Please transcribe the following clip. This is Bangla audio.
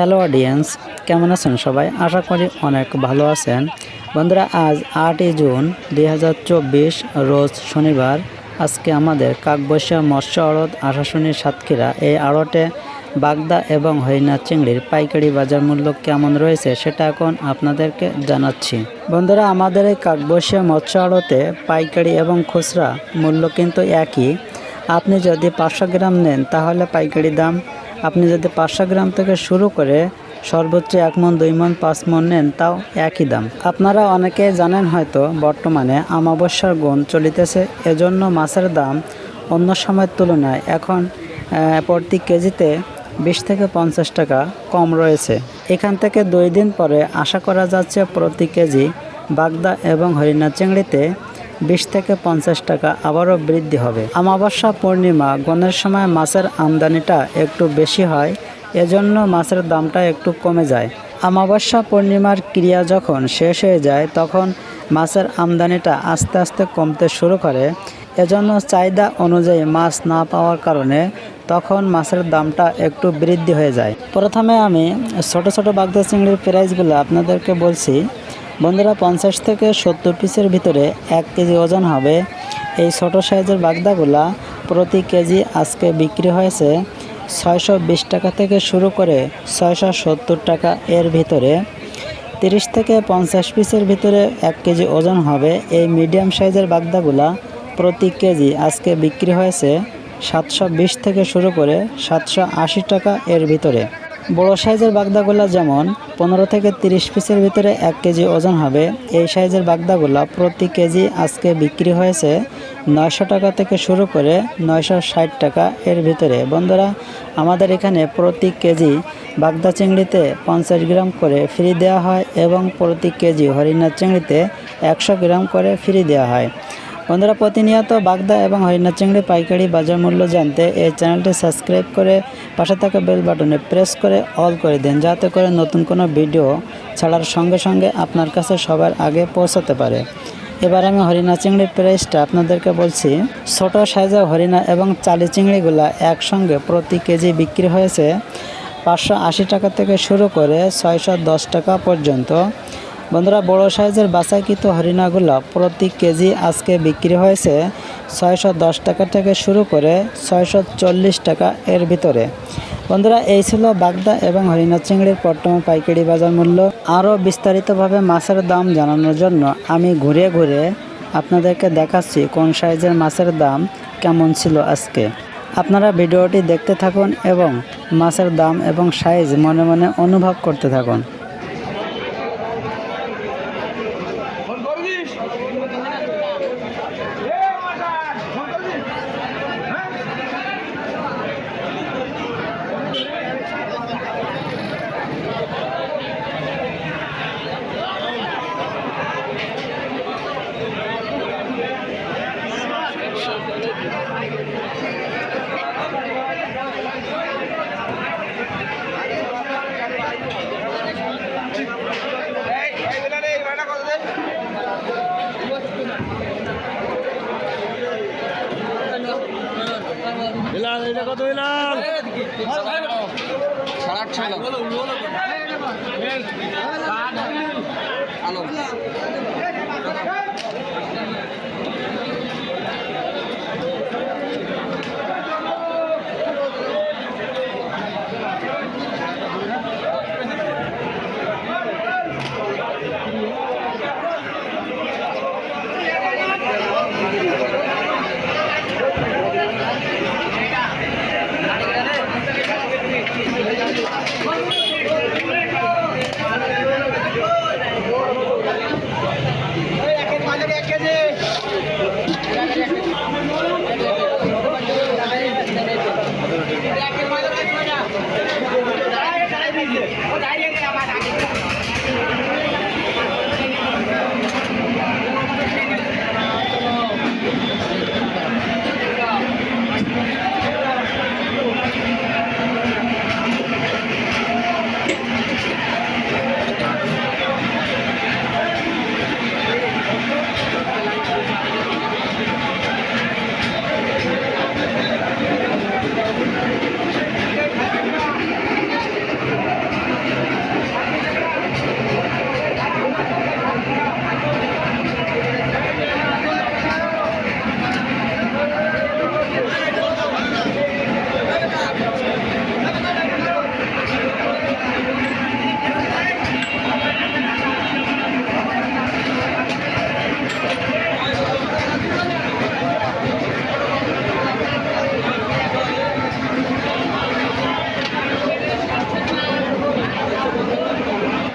হ্যালো অডিয়েন্স কেমন আছেন সবাই? আশা করি অনেক ভালো আছেন। বন্ধুরা, আজ আটই জুন দুই হাজার চব্বিশ, রোজ শনিবার। আজকে আমাদের কাকবসিয়া মৎস্য আড়ত আশাশুনি সাতক্ষীরা এই আড়তে বাগদা এবং হরিণা চিংড়ির পাইকারি বাজার মূল্য কেমন রয়েছে সেটা এখন আপনাদেরকে জানাচ্ছি। বন্ধুরা, আমাদের এই কাকবসিয়া মৎস্য আড়তে পাইকারি এবং খুচরা মূল্য কিন্তু একই। আপনি যদি পাঁচশো গ্রাম নেন, তাহলে পাইকারি দাম আপনি যদি পাঁচশো গ্রাম থেকে শুরু করে সর্বোচ্চ এক মন, দুই মন, পাঁচ মন নেন, তাও একই দাম। আপনারা অনেকে জানেন হয়তো, বর্তমানে আমাবস্যার গুণ চলিতেছে, এজন্য মাছের দাম অন্য সময়ের তুলনায় এখন প্রতি কেজিতে বিশ থেকে পঞ্চাশ টাকা কম রয়েছে। এখান থেকে দুই দিন পরে আশা করা যাচ্ছে প্রতি কেজি বাগদা এবং হরিণা চিংড়িতে বিশ থেকে পঞ্চাশ টাকা আবারও বৃদ্ধি হবে। আমাবস্যা পূর্ণিমা, গণের সময় মাছের আমদানিটা একটু বেশি হয়, এজন্য মাছের দামটা একটু কমে যায়। আমাবস্যা পূর্ণিমার ক্রিয়া যখন শেষ হয়ে যায়, তখন মাছের আমদানিটা আস্তে আস্তে কমতে শুরু করে। এজন্য চাহিদা অনুযায়ী মাছ না পাওয়ার কারণে তখন মাছের দামটা একটু বৃদ্ধি হয়ে যায়। প্রথমে আমি ছোট ছোট বাগদা চিংড়ির প্রাইসগুলো আপনাদেরকে বলছি। বন্ধুরা, পঞ্চাশ থেকে সত্তর পিসের ভিতরে এক কেজি ওজন হবে। এই ছোট সাইজের বাগদাগুলা প্রতি কেজি আজকে বিক্রি হয়েছে ছয়শো বিশ টাকা থেকে শুরু করে ছয়শো সত্তর টাকা এর ভিতরে। তিরিশ থেকে পঞ্চাশ পিসের ভিতরে এক কেজি ওজন হবে। এই মিডিয়াম সাইজের বাগদাগুলা প্রতি কেজি আজকে বিক্রি হয়েছে সাতশো বিশ থেকে শুরু করে সাতশো আশি টাকা এর ভিতরে। বড় সাইজের বাগদাগুলা যেমন পনেরো থেকে তিরিশ পিসের ভিতরে এক কেজি ওজন হবে। এই সাইজের বাগদাগুলা প্রতি কেজি আজকে বিক্রি হয়েছে নয়শো টাকা থেকে শুরু করে নয়শো ষাট টাকা এর ভিতরে। বন্ধুরা, আমাদের এখানে প্রতি কেজি বাগদা চিংড়িতে পঞ্চাশ গ্রাম করে ফ্রি দেওয়া হয় এবং প্রতি কেজি হরিণা চিংড়িতে একশো গ্রাম করে ফ্রি দেওয়া হয়। বন্ধুরা, প্রতিনিয়ত বাগদা এবং হরিণা চিংড়ি পাইকারি বাজার মূল্য জানতে এই চ্যানেলটি সাবস্ক্রাইব করে পাশে থাকা বেল বাটনে প্রেস করে অল করে দিন, যাতে করে নতুন কোনো ভিডিও ছাড়ার সঙ্গে সঙ্গে আপনার কাছে সবার আগে পৌঁছাতে পারে। এবার আমি হরিণা চিংড়ির প্রাইসটা আপনাদেরকে বলছি। ছোট সাইজের হরিণা এবং চালি চিংড়িগুলা একসঙ্গে প্রতি কেজি বিক্রি হয়েছে পাঁচশো আশি টাকা থেকে শুরু করে ছয়শো দশ টাকা পর্যন্ত। বন্ধুরা, বড় সাইজের বাছাইকৃত হরিণাগুলো প্রতি কেজি আজকে বিক্রি হয়েছে ছয়শো দশ টাকা থেকে শুরু করে ছয়শো চল্লিশ টাকা এর ভিতরে। বন্ধুরা, এই ছিল বাগদা এবং হরিণা চিংড়ির বর্তমান পাইকারি বাজার মূল্য। আরও বিস্তারিতভাবে মাছের দাম জানানোর জন্য আমি ঘুরে ঘুরে আপনাদেরকে দেখাচ্ছি কোন সাইজের মাছের দাম কেমন ছিল আজকে। আপনারা ভিডিওটি দেখতে থাকুন এবং মাছের দাম এবং সাইজ মনে মনে অনুভব করতে থাকুন ফোন করবিস এ মাশা ফোন করবিস হ্যাঁ এই এই বেলা রে এই বেলা কত দে বিলাল এটা কত বিলাল? সাড়ে আট ছয় আলো।